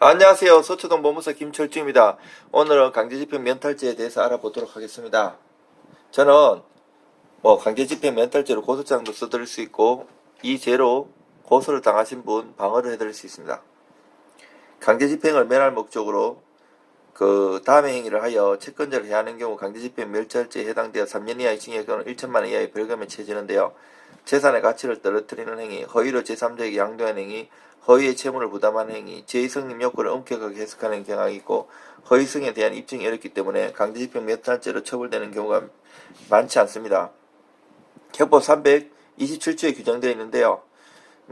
안녕하세요. 서초동 법무사 김철주입니다. 오늘은 강제집행 면탈죄에 대해서 알아보도록 하겠습니다. 저는 뭐 강제집행 면탈죄로 고소장도 써드릴 수 있고 이 죄로 고소를 당하신 분 방어를 해드릴 수 있습니다. 강제집행을 면할 목적으로 그 다음의 행위를 하여 채권자를 해하는 경우 강제집행 멸찰죄에 해당되어 3년 이하의 징역 또는 1천만 원 이하의 벌금에 처해지는데요. 재산의 가치를 떨어뜨리는 행위, 허위로 제3자에게 양도하는 행위, 허위의 채무를 부담하는 행위, 제2성립 요건을 엄격하게 해석하는 경향이 있고 허위성에 대한 입증이 어렵기 때문에 강제집행 멸탈죄로 처벌되는 경우가 많지 않습니다. 형법 327조에 규정되어 있는데요.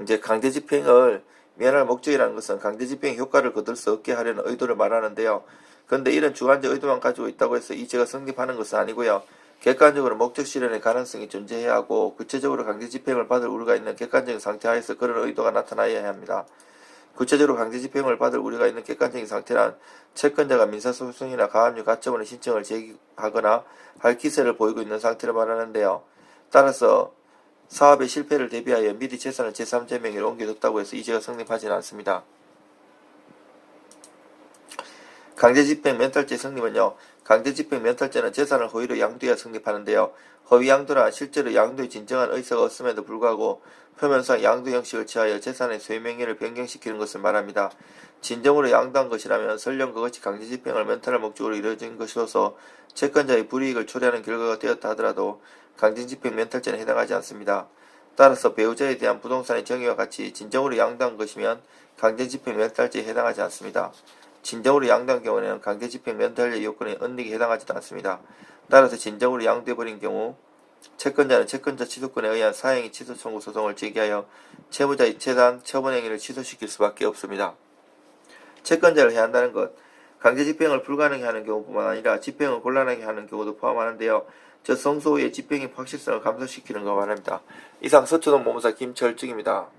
이제 강제집행을 면할 목적이라는 것은 강제집행 효과를 거둘 수 없게 하려는 의도를 말하는데요. 그런데 이런 주관적 의도만 가지고 있다고 해서 이 죄가 성립하는 것은 아니고요. 객관적으로 목적 실현의 가능성이 존재해야 하고 구체적으로 강제 집행을 받을 우려가 있는 객관적인 상태 하에서 그런 의도가 나타나야 합니다. 구체적으로 강제 집행을 받을 우려가 있는 객관적인 상태란 채권자가 민사소송이나 가압류 가처분의 신청을 제기하거나 할 기세를 보이고 있는 상태를 말하는데요. 따라서 사업의 실패를 대비하여 미리 재산을 제3자 명의로 옮겨뒀다고 해서 이 죄가 성립하지는 않습니다. 강제집행 면탈죄 성립은요. 강제집행 면탈죄는 재산을 허위로 양도해야 성립하는데요. 허위 양도란 실제로 양도의 진정한 의사가 없음에도 불구하고 표면상 양도 형식을 취하여 재산의 소유 명의를 변경시키는 것을 말합니다. 진정으로 양도한 것이라면 설령 그것이 강제집행을 면탈할 목적으로 이루어진 것이어서 채권자의 불이익을 초래하는 결과가 되었다 하더라도 강제집행 면탈죄는 해당하지 않습니다. 따라서 배우자에 대한 부동산의 정의와 같이 진정으로 양도한 것이면 강제집행 면탈죄에 해당하지 않습니다. 진정으로 양도한 경우에는 강제 집행 면탈죄 요건에 은닉에 해당하지도 않습니다. 따라서 진정으로 양도해버린 경우 채권자는 채권자 취소권에 의한 사행위 취소 청구 소송을 제기하여 채무자의 재산 처분 행위를 취소시킬 수밖에 없습니다. 채권자를 해한다는 것, 강제 집행을 불가능해 하는 경우뿐만 아니라 집행을 곤란하게 하는 경우도 포함하는데요. 저 성소 후에 집행의 확실성을 감소시키는 거 말합니다. 이상 서초동 모무사 김철중입니다.